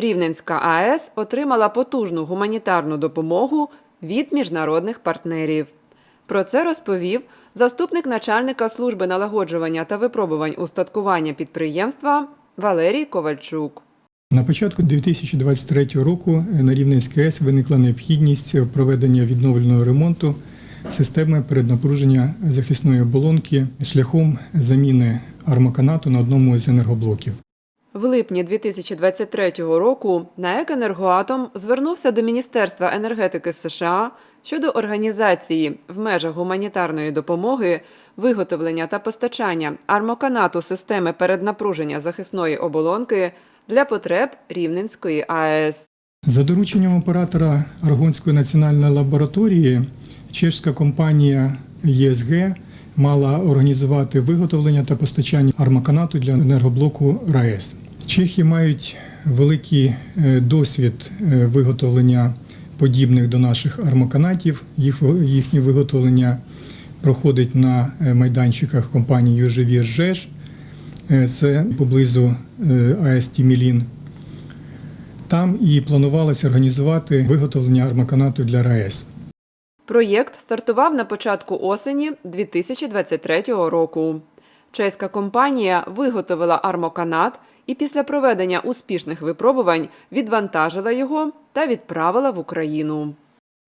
Рівненська АЕС отримала потужну гуманітарну допомогу від міжнародних партнерів. Про це розповів заступник начальника служби налагоджування та випробувань устаткування підприємства Валерій Ковальчук. На початку 2023 року на Рівненській АЕС виникла необхідність проведення відновленого ремонту системи переднапруження захисної оболонки шляхом заміни армоканату на одному з енергоблоків. В липні 2023 року НАЕК «Енергоатом» звернувся до Міністерства енергетики США щодо організації в межах гуманітарної допомоги виготовлення та постачання армоканату системи переднапруження захисної оболонки для потреб Рівненської АЕС. За дорученням оператора Аргонської національної лабораторії, чешська компанія ЄСГ мала організувати виготовлення та постачання армоканату для енергоблоку РаЕС. Чехи мають великий е, досвід е, виготовлення подібних до наших армоканатів. Їх, їхнє виготовлення проходить на е, майданчиках компанії Южевір ЖЕШ. Е, Це поблизу АЕС Тімілін. Там і планувалося організувати виготовлення армоканату для РаЕС. Проєкт стартував на початку осені 2023 року. Чеська компанія виготовила армоканат і після проведення успішних випробувань відвантажила його та відправила в Україну.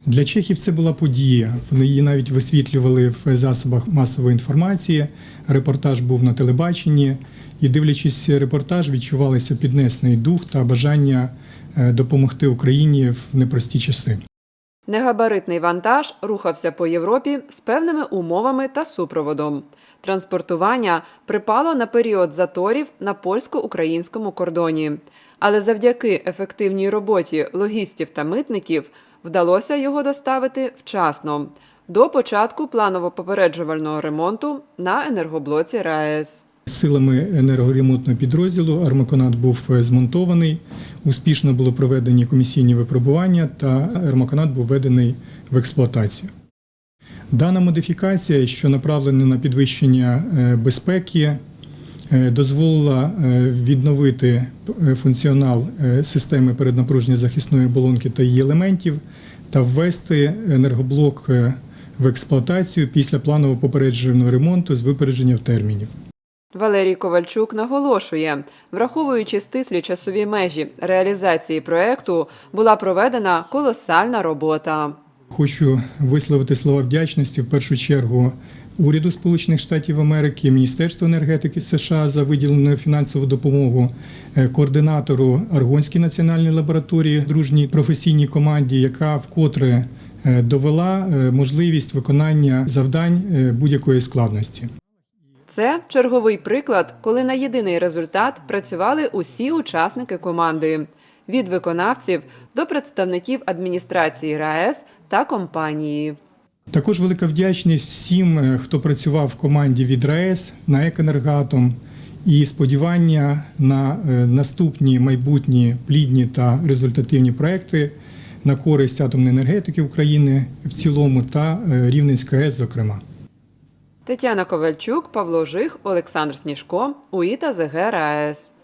Для чехів це була подія. Вони її навіть висвітлювали в засобах масової інформації. Репортаж був на телебаченні, і, дивлячись репортаж, відчувалися піднесений дух та бажання е, допомогти Україні в непрості часи. Негабаритний вантаж рухався по Європі з певними умовами та супроводом. Транспортування припало на період заторів на польсько-українському кордоні. Але завдяки ефективній роботі логістів та митників вдалося його доставити вчасно до початку планово-попереджувального ремонту на енергоблоці РаЕС. Силами енергоремонтного підрозділу армоканат був е, змонтований. Успішно було проведені комісійні випробування, та армоканат був введений в експлуатацію. Дана модифікація, що направлена на підвищення е, безпеки, е, дозволила відновити функціонал системи переднапруження захисної оболонки та її елементів та ввести енергоблок в експлуатацію після планово попередженого ремонту з випередження в термінів. Валерій Ковальчук наголошує, враховуючи стислі часові межі реалізації проекту, була проведена колосальна робота. Хочу висловити слова вдячності в першу чергу уряду Сполучених Штатів Америки, Міністерству енергетики США за виділену фінансову допомогу, е, координатору Аргонській національної лабораторії, дружній професійній команді, яка вкотре е, довела е, можливість виконання завдань будь-якої складності. Це черговий приклад, коли на єдиний результат працювали усі учасники команди від виконавців до представників адміністрації РаЕС та компанії. Також велика вдячність всім, е, хто працював в команді від РаЕС на «Екенергатом» і сподівання на е, наступні майбутні плідні та результативні проекти на користь атомної енергетики України в цілому та е, Рівненської АЕС, зокрема. Тетяна Ковальчук, Павло Жих, Олександр Сніжко, УІТА ЗГ РаЕС.